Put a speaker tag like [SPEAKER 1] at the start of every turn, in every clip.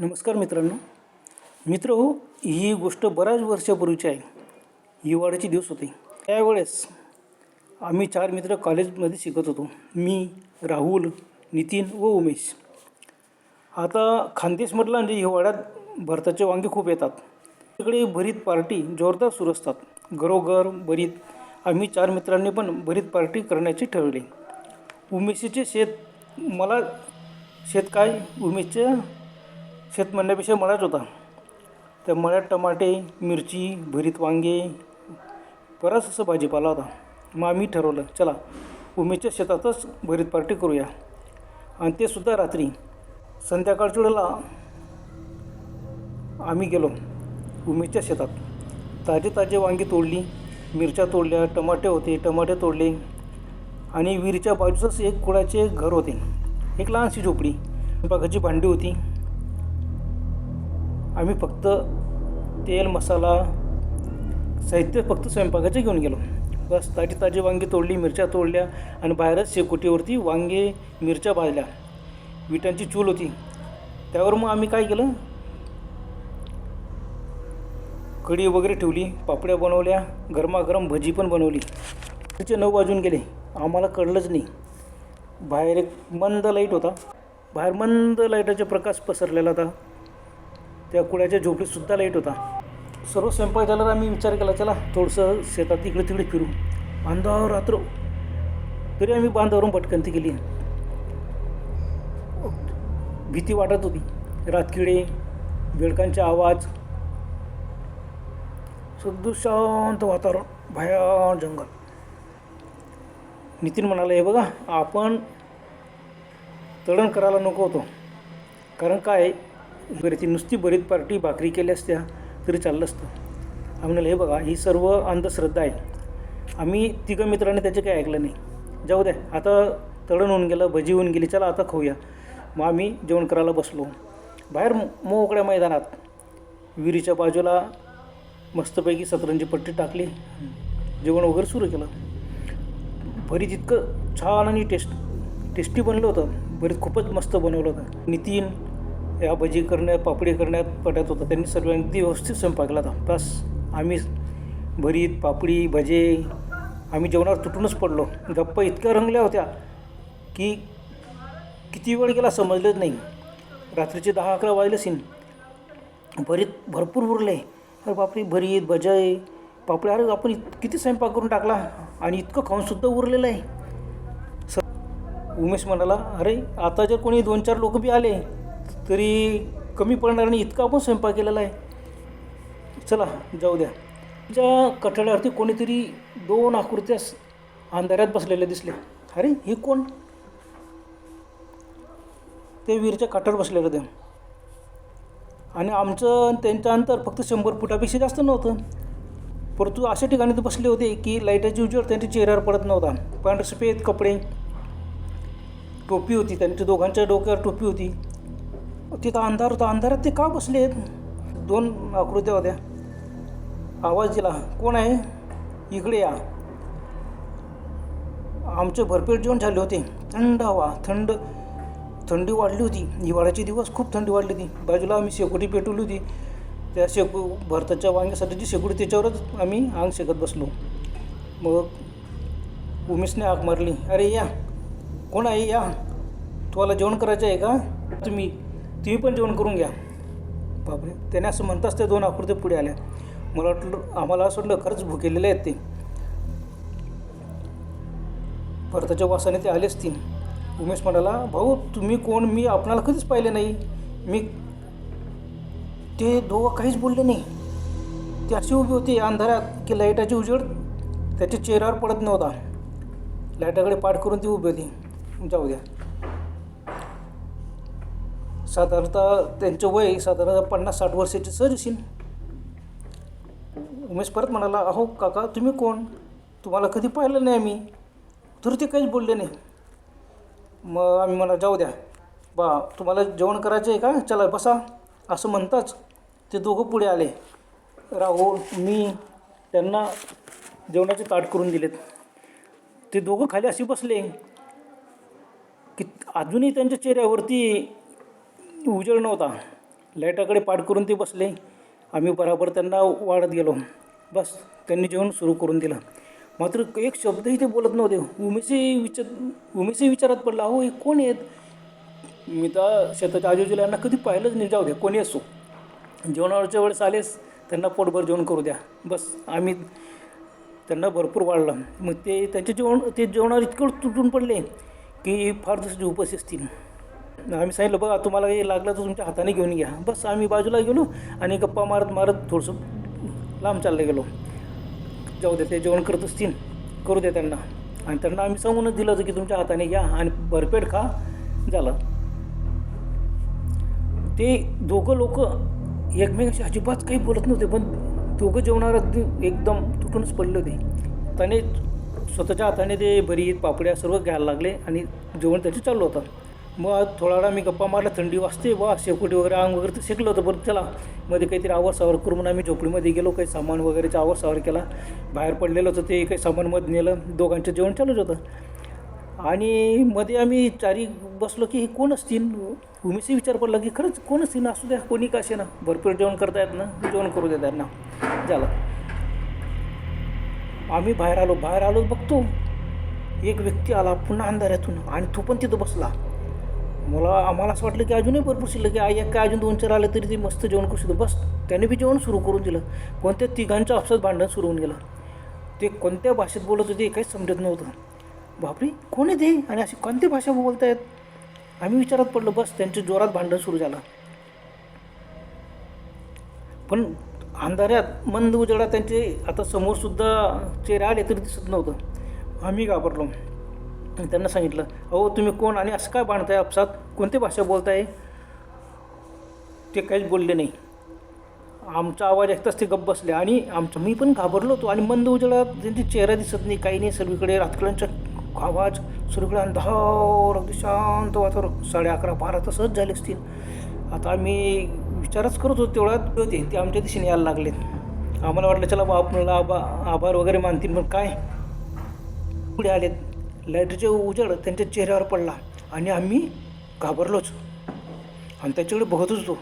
[SPEAKER 1] नमस्कार मित्रांनो. मित्र हो ही गोष्ट बऱ्याच वर्षापूर्वीची आहे. हिवाळ्याचे दिवस होते. त्यावेळेस आम्ही चार मित्र कॉलेजमध्ये शिकत होतो. मी राहुल नितीन व उमेश. आता खानदेश म्हटलं म्हणजे हिवाळ्यात भरताचे वांगे खूप येतात. तिकडे भरीत पार्टी जोरदार सुरू असतात. घरोघर भरीत. आम्ही चार मित्रांनी पण भरीत पार्टी करण्याचे ठरवले. उमेशीचे शेत मला शेत काय? उमेशच्या शेत म्हणण्यापेक्षा मळाच होता. त्या मळ्यात टमाटे मिरची भरीत वांगे बराच असं भाजीपाला होता. मग आम्ही ठरवलं चला उमेशच्या शेतातच भरीत पार्टी करूया. आणि ते सुद्धा रात्री. संध्याकाळच्या वेळेला आम्ही गेलो उमेशच्या शेतात. ताजे ताजे वांगी तोडली मिरच्या तोडल्या टमाटे होते टमाटे तोडले. आणि विहिरीच्या बाजूचंच एक कुळाचे घर होते. एक लहानशी झोपडी. स्वयंपाकाची भांडी होती. आम्ही फक्त तेल मसाला साहित्य फक्त स्वयंपाकाचे घेऊन गेलो. बस ताजी ताजी वांगी तोडली मिरच्या तोडल्या आणि बाहेरच शेकोटीवरती वांगे मिरच्या भाजल्या. विटांची चूल होती. त्यावर मग आम्ही काय केलं? कढी वगैरे ठेवली पापड्या बनवल्या गरमागरम भजी पण बनवली. तिचे नऊ वाजून गेले. आम्हाला कळलंच नाही. बाहेर एक मंद लाइट होता. बाहेर मंद लाईटाचा प्रकाश पसरलेला होता. त्या कुळ्याच्या झोपडीतसुद्धा लाइट होता. सर्व स्वयंपाक झाल्यावर आम्ही विचार केला चला थोडंसं शेतात इकडे तिकडे फिरू. बांधावर रात्र. तरी आम्ही बांधावरून भटकंती केली. भीती वाटत होती. रातकिडे बेडकांचे आवाज. सगळं शांत वातावरण भयान जंगल. नितीन म्हणाला हे बघा आपण तळण करायला नको होतो. कारण काय? वगैरे ती नुसती बरीच पार्टी भाकरी केल्या असत्या तरी चाललं असतं. आम्ही म्हणाले हे बघा ही सर्व अंधश्रद्धा आहे. आम्ही तिघं मित्रांनी त्याचे काही ऐकलं नाही. जाऊ द्या आता तळण होऊन गेलं भजी होऊन गेली चला आता खाऊया. मग आम्ही जेवण करायला बसलो. बाहेर मोकळ्या मैदानात विहिरीच्या बाजूला मस्तपैकी सतरंजी पट्टी टाकली. जेवण वगैरे सुरू केलं. भरीत इतकं छान आणि टेस्ट टेस्टी बनलं होतं. भरीत खूपच मस्त बनवलं होतं. नितीन या भजी करण्यात पापडी करण्यात पटत होतं. त्यांनी सर्वांनी अगदी व्यवस्थित स्वयंपाक केला बस. आम्ही भरीत पापडी भजे आम्ही जेवणावर तुटूनच पडलो. गप्पा इतक्या रंगल्या होत्या की किती वेळ गेला समजलंच नाही. रात्रीचे दहा अकरा वाजले सीन भरीत भरपूर उरले. अरे बापरे भरीत भजाई पापडी. अरे आपण इत किती स्वयंपाक करून टाकला? आणि इतकं खाऊनसुद्धा उरलेलं आहे. स उमेश म्हणाला अरे आता जर कोणी दोन चार लोक बी आले तरी कमी पडणार आणि इतका आपण स्वयंपाक केलेला आहे. चला जाऊ द्या. ज्या कठड्यावरती कोणीतरी दोन आकृत्या अंधाऱ्यात बसलेल्या दिसले अरे हे कोण? ते वीरच्या काठावर बसलेलं ते आणि आमचं आणि त्यांचं अंतर फक्त शंभर फुटापेक्षा जास्त नव्हतं. परंतु अशा ठिकाणी ते बसले होते की लाईटाची उजेड त्यांच्या चेहऱ्यावर पडत नव्हता. पांढरे सफेद कपडे टोपी होती त्यांच्या दोघांच्या डोक्यावर टोपी होती. तिथं अंधार होता अंधारात ते का बसले दोन आकृत्या होत्या. आवाज दिला कोण आहे? इकडे या. आमचे भरपेट जेवण झाले होते. थंड हवा थंड थंडी वाढली होती. हिवाळ्याचे दिवस खूप थंडी वाढली होती. बाजूला आम्ही शेकोटी पेटवली होती. त्या शेकू भरताच्या वांग्यासाठी जी शेकोटी त्याच्यावरच आम्ही आंग शेकत बसलो. मग उमेशने आग मारली अरे या कोण आहे? या तुम्हाला जेवण करायचं आहे का? तुम्ही तुम्ही पण जेवण करून घ्या. बापरे त्याने असं म्हणताच ते दोन आकृत्या पुढे आल्या. मला वाटलं आम्हाला असं वाटलं खरंच भुकेलेले आहेत ते. परताच्या वासाने ते आलेच ती. उमेश म्हणाला भाऊ तुम्ही कोण? मी आपणाला कधीच पाहिले नाही. मी ते दोघं काहीच बोलले नाही. ते अशी उभी होती अंधारात की लाईटाची उजेड त्याच्या चेहऱ्यावर पडत नव्हता. लाईटाकडे पाठ करून ती उभी होती. जाऊ द्या. साधारणतः त्यांचं वय साधारणतः पन्नास साठ वर्षाची सहज असेल उमेश परत म्हणाला अहो काका तुम्ही कोण? तुम्हाला कधी पाहिलं नाही आम्ही. तर ते काहीच बोलले नाही. मग आम्ही म्हणा जाऊ द्या. बा तुम्हाला जेवण करायचं आहे का? चला बसा. असं म्हणताच ते दोघं पुढे आले. राहुल मी त्यांना जेवणाचे ताट करून दिलेत. ते दोघं खाली असे बसले की अजूनही त्यांच्या चेहऱ्यावरती उजेड नव्हता. लाईटाकडे पाठ करून ते बसले. आम्ही बराबर त्यांना वाढत गेलो. बस त्यांनी जेवण सुरू करून दिलं. मात्र एक शब्दही ते बोलत नव्हते. उमेशही विचार उमेशही विचारात पडला अहो हे कोण आहेत? मी तर शेताच्या आजूबाजूला यांना कधी पाहिलंच नाही. जाऊ द्या कोणी असो. जेवणावरच्या वेळेस आलेस त्यांना पोटभर जेवण करू द्या. बस आम्ही त्यांना भरपूर वाढलं. मग ते त्यांचे जेवण ते जेवणावर इतकं तुटून पडले की फार दिवसाचे उपस्थित असतील. आम्ही सांगितलं बघा तुम्हाला हे लागलं तर तुमच्या हाताने घेऊन घ्या. बस आम्ही बाजूला गेलो आणि गप्पा मारत मारत थोडंसं लांब चाललं गेलो. जाऊ दे ते जेवण करत असतील करू दे त्यांना. आणि त्यांना आम्ही सांगूनच दिलं होतं की तुमच्या हाताने घ्या आणि भरपेट खा झालं. ते दोघं लोक एकमेकाशी अजिबात काही बोलत नव्हते पण दोघं जेवणावर अगदी एकदम तुटूनच पडले होते. त्याने स्वतःच्या हाताने ते भरीत पापड्या सर्व घ्यायला लागले आणि जेवण त्याचं चालू होतं. मग थोडा वेळा मी गप्पा मारला थंडी वाजते वा शेकोटी वगैरे अंग वगैरे तर शेकलं होतं बरं त्याला. मध्ये काहीतरी आवाज सावर करून म्हणून आम्ही झोपडीमध्ये गेलो काही सामान वगैरेचा आवाज सावर केला. बाहेर पडलेलं होतं ते काही सामानमध्ये नेलं दोघांचं जेवण चालूच होतं. आणि मध्ये आम्ही चारी बसलो की हे कोण असतील? उमेशी विचार पडला की खरंच कोण असतील? असू द्या कोणी का ना भरपूर जेवण करतायत ना? जेवण करू देतात ना झालं. आम्ही बाहेर आलो बाहेर आलो बघतो. एक व्यक्ती आला पुन्हा अंधाऱ्यातून आणि तो पण तिथं बसला. मला आम्हाला असं वाटलं की अजूनही भरपूर शिल्लक की आई एक काय अजून दोन चार आले तरी ते मस्त जेवण करू शकतो. बस त्याने बी जेवण सुरू करून दिलं. पण त्या तिघांच्या आपसात भांडण सुरू होऊन गेलं. ते कोणत्या भाषेत बोलत होते काहीच समजत नव्हतं. बापरे कोण आहे ते? आणि अशी कोणती भाषा बोलत आहेत आम्ही विचारात पडलो बस त्यांच्या जोरात भांडण सुरू झालं. पण अंधाऱ्यात मंद उजेडात त्यांचे आता समोरसुद्धा चेहरा आले तरी दिसत नव्हतं. आम्ही घाबरलो. त्यांना सांगितलं अहो तुम्ही कोण आणि असं काय बांधताय आपसात? कोणती भाषा बोलताय? ते काहीच बोलले नाही. आमचा आवाज ऐकताच ते गप्प बसले आणि आमचं मी पण घाबरलो होतो आणि मंद उजेडात त्यांचे चेहरा दिसत नाही काही नाही. सर्वीकडे रातकड्यांचा आवाज सर्वीकडे अंधार अगदी शांत वातावरण. साडे अकरा बारा तसंच झाले असतील. आता आम्ही विचारच करत होतो तेवढ्यात होते. ते आमच्या दिशेने यायला लागले. आम्हाला वाटलं चला बा आपल्याला आबा आभार वगैरे मानतील पण काय? पुढे आलेत. लाईटचे उजेड त्यांच्या चेहऱ्यावर पडला आणि आम्ही घाबरलोच. आणि त्याच्याकडे बघतच होतो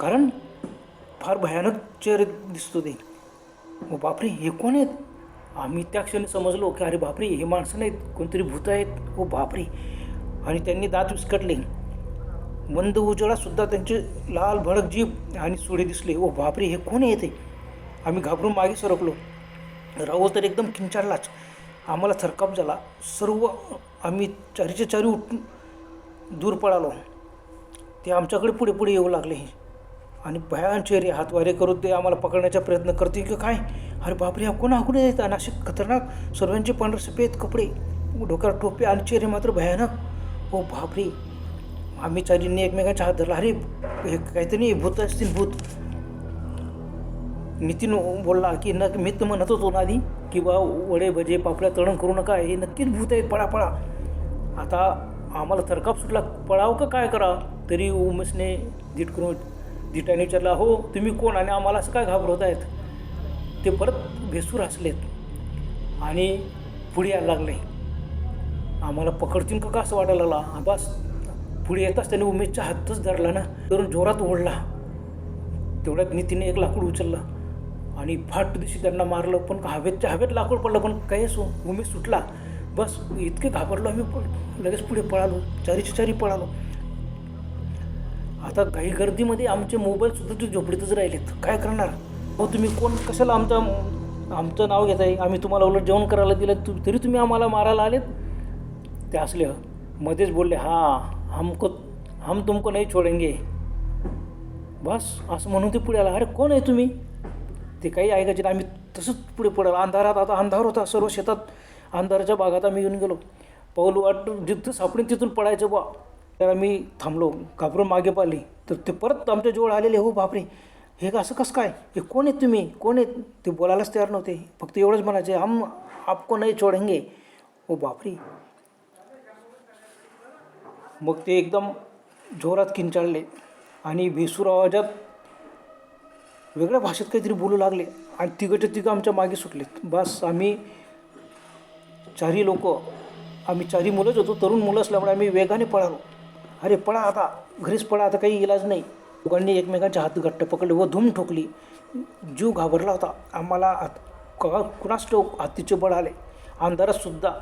[SPEAKER 1] कारण फार भयानक चेहरे दिसत होते. मग बापरे हे कोण आहेत? आम्ही त्या क्षणी समजलो की अरे बापरे हे माणसं नाहीत कोणतरी भूत आहेत. ओ बापरे. आणि त्यांनी दात विस्कटले. मंद उजेडासुद्धा त्यांचे लाल भडक जीभ आणि सुडे दिसले. ओ बापरे हे कोण येते आम्ही घाबरून मागे सरकलो. राहुल तर एकदम किंचाळलाच आम्हाला थरकाप झाला सर्व आम्ही चारीच्या चारी उठून दूर पळालो. ते आमच्याकडे पुढे पुढे येऊ लागले. आणि भयान चेहरे हातवारे करून ते आम्हाला पकडण्याचा प्रयत्न करते की काय? अरे बापरे हा कोण हाकून येत? आणि असे खतरनाक. सर्वांचे पांढरे सफेद कपडे डोक्यावर टोपे आणि चेहरे मात्र भयानक. ओ बापरे. आम्ही चारींनी एकमेकांच्या हात धरला. अरे हे काहीतरी भूत असतील भूत. नितीन बोलला की न मी तर म्हणत होतो ना आधी की बा वडे भजे पापड्या तळण करू नका हे नक्कीच भूत आहेत पळा पळा. आता आम्हाला थरकाप सुटला पळाव का काय करा? तरी उमेशने धीट करून धीटाने विचारला हो तुम्ही कोण आणि आम्हाला असं काय घाबरवत आहेत? ते परत भेसूर हसलेत आणि पुढे यायला लागले. आम्हाला पकडतील का का? असं वाटायला लागला. बस. पुढे येताच त्याने उमेशच्या हातच धरला ना तर जोरात ओढला. तेवढ्यात नितीने एक लाकूड उचललं. आणि फाट दिवशी त्यांना मारलं पण हवेतच्या हवेत लाकूड पडलं पण काही सो उमेद सुटला. बस इतके घाबरलो आम्ही लगेच पुढे पळालो चारीच्या चारी पळालो. आता काही गर्दीमध्ये आमचे मोबाईलसुद्धा ते झोपडीतच राहिलेत. काय करणार? हो तुम्ही कोण कशाला आमचं आमचं नाव घेत आहे आम्ही तुम्हाला उलट जेवण करायला दिलं तु तरी तुम्ही आम्हाला मारायला आलेत? ते असले मध्येच बोलले हां हमको हम तुमको नाही छोडेंगे. बस असं म्हणून ते पुढे आला. अरे कोण आहे तुम्ही? ते काही ऐकायचे नाही. आम्ही तसंच पुढे पडलं. अंधारात आता अंधार होता. सर्व शेतात अंधाराच्या भागात आम्ही येऊन गेलो. पाऊल वाट जिथं सापडून तिथून पडायचं बा तर आम्ही थांबलो. घाबरून मागे पाहिली तर ते परत आमच्या जवळ आलेले हो बापरे! हे असं कसं काय? हे कोण आहेत तुम्ही? कोण आहेत? ते बोलायलाच तयार नव्हते. फक्त एवढंच म्हणायचे हम आपको नाही छोडेंगे. ओ बापरे! मग ते एकदम जोरात किंचाळले. आणि भेसूर आवाजात वेगळ्या भाषेत काहीतरी बोलू लागले आणि तिघंच्या तिघं आमच्या मागे सुटलेत बस आम्ही चारही लोक आम्ही चारही मुलंच होतो. तरुण मुलं असल्यामुळे आम्ही वेगाने पळालो. अरे पळा आता. घरीच पळा. आता काही इलाज नाही. दोघांनी एकमेकांचे हात घट्ट पकडले व धूम ठोकली. जीव घाबरला होता. आम्हाला आत का कुणास ठाऊक हातीचे बळ आले. अंधारातसुद्धा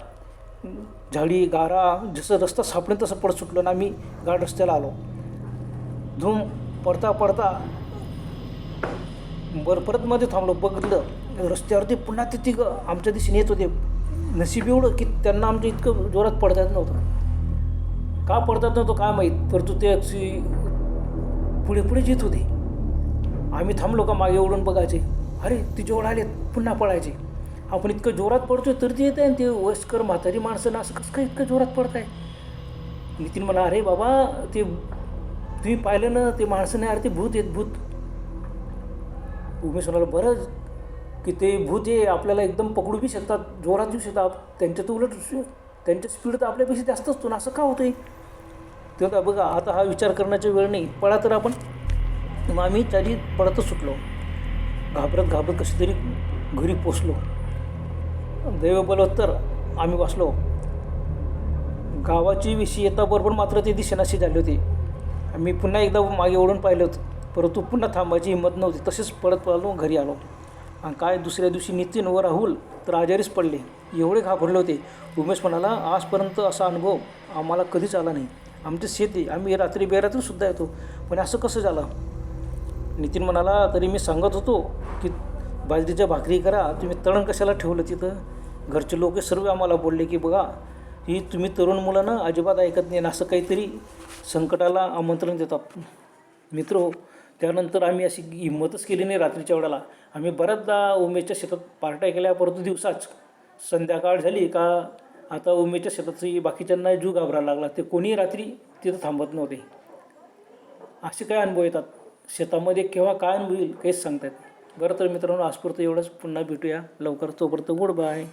[SPEAKER 1] झाडी गारा जसं रस्ता सापडेल तसं पडत सुटलं ना आम्ही गाड रस्त्याला आलो. धूम पडता पडता बरं परत मध्ये थांबलो बघितलं. रस्त्यावरती पुन्हा ते तिघं आमच्या दिशेने येत होते. नशीब एवढं की त्यांना आमच्या इतकं जोरात पडता येत नव्हतं. का पडतात नव्हतं काय माहीत परंतु ते अगदी पुढे पुढे येत होते. आम्ही थांबलो का मागे ओढून बघायचे. अरे ते जेवढ आले पुन्हा पळायचे. आपण इतकं जोरात पडतोय तर ते येत आहे ते वयस्कर म्हातारी माणसं ना असं कसं काय इतकं जोरात पडताय? नितीन मला अरे बाबा ते तुम्ही पाहिलं ना ते माणसं नाही अरे ते भूत आहेत भूत. उमेश म्हणाला बरंच की ते भूत हे आपल्याला एकदम पकडू बी शकतात जोरात देऊ शकतात. त्यांच्या तर उलट त्यांच्या स्पीड तर आपल्यापेक्षा जास्त असतो ना असं का होतं आहे तेव्हा बघा आता हा विचार करण्याचा वेळ नाही. पळा तर आपण. मग आम्ही त्याची पळतच सुटलो. घाबरत घाबरत कशी तरी घरी पोचलो. दैव बलवत्तर आम्ही वाचलो. गावाची विषयी येताबरोबर मात्र ते दिशेनाशी झाले होते. आम्ही पुन्हा एकदा मागे ओढून पाहिलं होतं. परंतु पुन्हा थांबायची हिंमत नव्हती तसेच पळत पळालो घरी आलो. आणि काय दुसऱ्या दिवशी नितीन व राहुल तर आजारीच पडले. एवढे घाबरले होते. उमेश म्हणाला आजपर्यंत असा अनुभव आम्हाला कधीच आला नाही. आमचे शेती आम्ही रात्री बेरात्रीसुद्धा येतो. पण असं कसं झालं? नितीन म्हणाला तरी मी सांगत होतो की बाजरीच्या भाकरी करा तुम्ही तळण कशाला ठेवलं तिथं? घरचे लोक सर्व आम्हाला बोलले की बघा ही तुम्ही तरुण मुलांना अजिबात ऐकत नाही असं काहीतरी संकटाला आमंत्रण देतात. मित्र हो त्यानंतर आम्ही अशी हिंमतच केली नाही रात्रीच्या वेळेला. आम्ही बऱ्याचदा उमेशच्या शेतात पार्ट्या केल्या परंतु दिवसाच. संध्याकाळ झाली का आता उमेशच्या शेतातही बाकीच्यांना जीव घाबरायला लागला. ते कोणीही रात्री तिथं थांबत नव्हते. असे काय अनुभव येतात? शेतामध्ये केव्हा काय अनुभव येईल काहीच सांगता येत बरं तर मित्रांनो आजपुरतं एवढंच. पुन्हा भेटूया. लवकर तोपर्यंत गुड बाय.